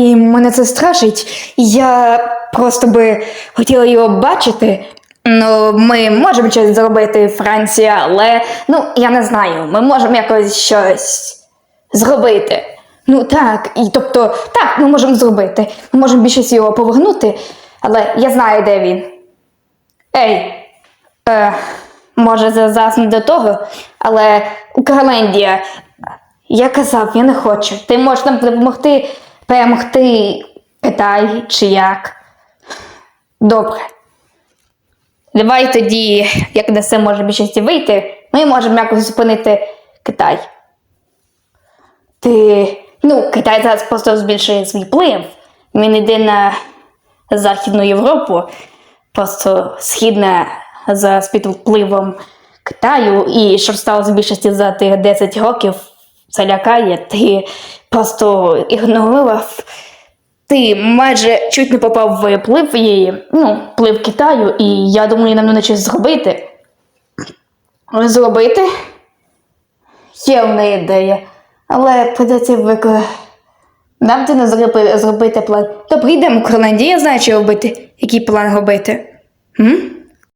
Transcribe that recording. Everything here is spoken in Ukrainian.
і мене це страшить. Я просто би хотіла його бачити. Ну, ми можемо щось зробити, Франція, але ну я не знаю, ми можемо якось щось зробити. Ну так, і тобто, так, ми можемо зробити. Ми можемо більшість його повернути, але я знаю, де він. Ей, е, може, зараз не до того, але Укрлендія, я казав, я не хочу. Ти можеш нам допомогти перемогти Китай чи як. Добре. Давай тоді, як на це може більшості вийти, ми можемо якось зупинити Китай. Ти. Ну, Китай зараз просто збільшує свій вплив. Він йде на Західну Європу, просто східна зараз під впливом Китаю, і що сталося в більшості за тих 10 років, це лякає, ти просто ігнорував. Ти майже чуть не попав в вплив її, ну, вплив Китаю, і я думаю, нам треба щось зробити. Зробити? Є в неї ідея, але придеться виконати. Нам треба зробити, зробити план. Добре, йдемо, Кроленді, я знаю, що робити. Який план робити. М?